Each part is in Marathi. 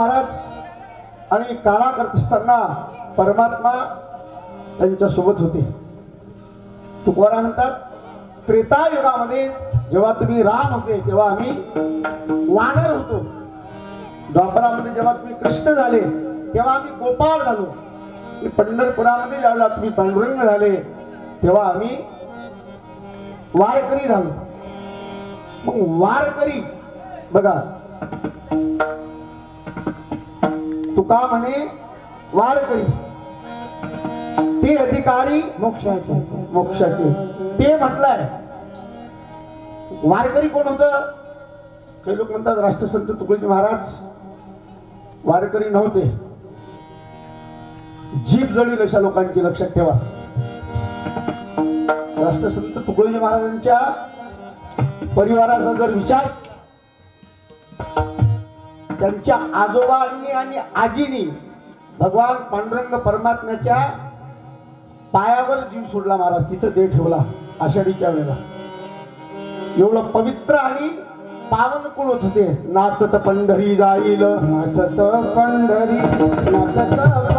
महाराज आणि काळा करत असताना परमात्मा त्यांच्यासोबत होते. तुकोरा म्हणतात त्रेता युगामध्ये जेव्हा तुम्ही राम होते तेव्हा आम्ही वानर होतो. द्वापरामध्ये जेव्हा तुम्ही कृष्ण झाले तेव्हा आम्ही गोपाळ झालो. पंढरपुरामध्ये ज्यावेळेला तुम्ही पांडुरंग झाले तेव्हा आम्ही वारकरी झालो. मग वारकरी बघा तुका म्हणे वारकरी. ते अधिकारी मोक्षाचे. मोक्षाचे. ते म्हटलंय वारकरी कोण होत? काही लोक म्हणतात राष्ट्रसंत तुकडोजी महाराज. वारकरी नव्हते. जीभ जळील अशा लोकांची लक्षात ठेवा. राष्ट्रसंत तुकडोजी महाराजांच्या परिवाराचा जर विचार त्यांच्या आजोबांनी आणि आजीनी भगवान पांडुरंग परमात्म्याच्या पायावर जीव सोडला महाराज. तिथं देह ठेवला आषाढीच्या वेळेला. एवढं पवित्र आणि पावन कुळ होत होते नाचत पंढरी जाईल. नाचत पंढरी नाचत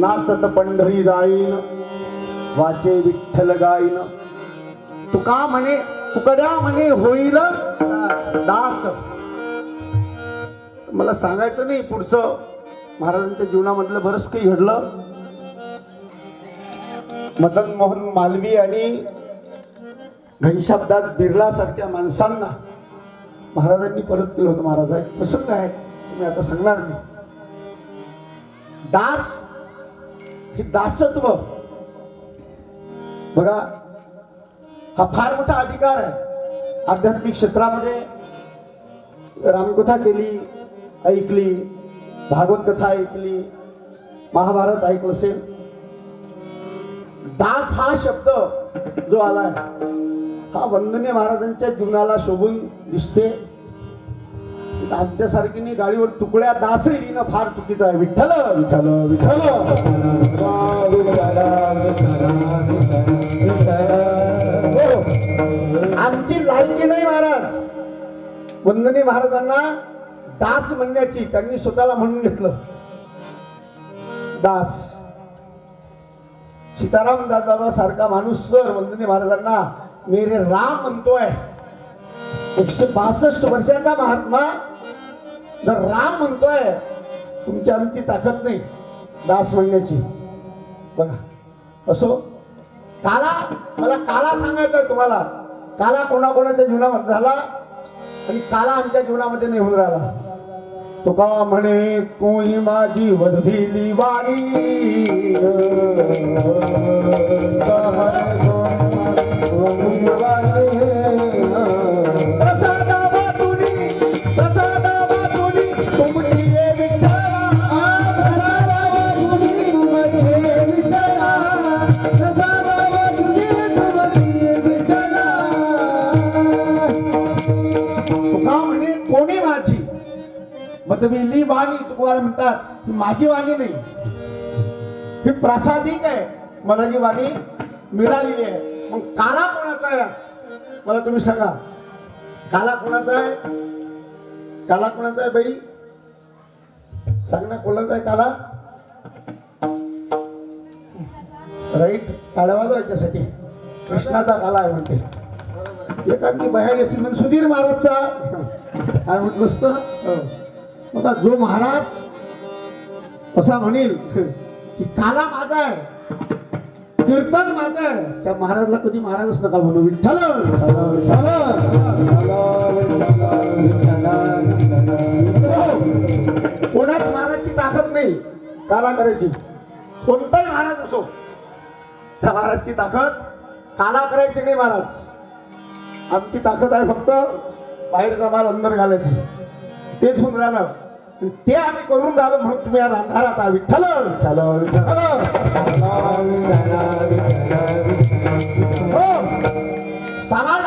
नाचत पंढरी जाईन वाचे विठ्ठल गाईन. तुका म्हणे तुकड्या म्हणे होईल. दास. मला सांगायचं नाही पुढचं. महाराजांच्या जीवनामधलं बरंच काही घडलं. मदन मोहन मालवी आणि घनशब्दात बिर्ला सारख्या माणसांना महाराजांनी परत केलं होतं महाराजा. एक प्रसंग आहे तुम्ही आता सांगणार नाही. दास हे दासत्व. बघा हा फार मोठा अधिकार आहे. आध्यात्मिक क्षेत्रामध्ये रामकथा केली ऐकली भागवत कथा ऐकली महाभारत ऐकलं असेल. दास हा शब्द जो आला आहे हा वंदने महाराजांच्या जीवनाला शोभून दिसते? आमच्यासारखीने गाडीवर तुकड्या दासही लिहिणं फार चुकीचं आहे. विठ्ठल विठ्ठल विठ्ठल. हो. आमची लायकी नाही महाराज. वंदने महाराजांना दास म्हणण्याची त्यांनी स्वतःला म्हणून घेतलं. दास. सीताराम दादा सारखा माणूस सर वंदने महाराजांना मेरे राम म्हणतोय एकशे बासष्ट वर्षाचा महात्मा जर राम म्हणतोय तुमच्या आमची ताकद नाही दास म्हणण्याची. बघा असो काला मला काला सांगायचं आहे तुम्हाला. काला कोणाकोणाच्या जीवनामध्ये झाला आणि काला आमच्या जीवनामध्ये नाही होऊन राहिला. तुका म्हणे कोणी माझी वधविली वारी तुम्ही मतविली वाणी तुम्हाला म्हणतात ही माझी वाणी नाही. ही प्रासादिक आहे. मला जी वाणी मिळालेली आहे. मग काला कोणाचा आहे आज? मला तुम्ही सांगा. काला कोणाचा आहे? काला कोणाचा आहे बाई? सांग ना कोणाचा आहे काला? राईट काळ्या वाजवायच्यासाठी. कृष्णाचा काला आहे म्हणते. एखादी बहाडी असेल म्हणजे सुधीर महाराजचा. काय म्हटलं असतं हो. आता जो महाराज असा म्हणेल की काला माझा आहे कीर्तन माझं आहे त्या महाराजला कधी महाराजच नका म्हणू विठ्ठल विठ्ठल, कोणाच महाराजची ताकद नाही काला करायची. कोणताही महाराज असो त्या महाराजची ताकद काला करायची नाही महाराज. आमची ताकद आहे फक्त बाहेरचा माल अंदर घालायची. तेच होऊन राहिलं ते आम्ही करून राहिलो म्हणून तुम्ही आज अंधारात आहात. विठ्ठल! विठ्ठल! विठ्ठल! हो. समाज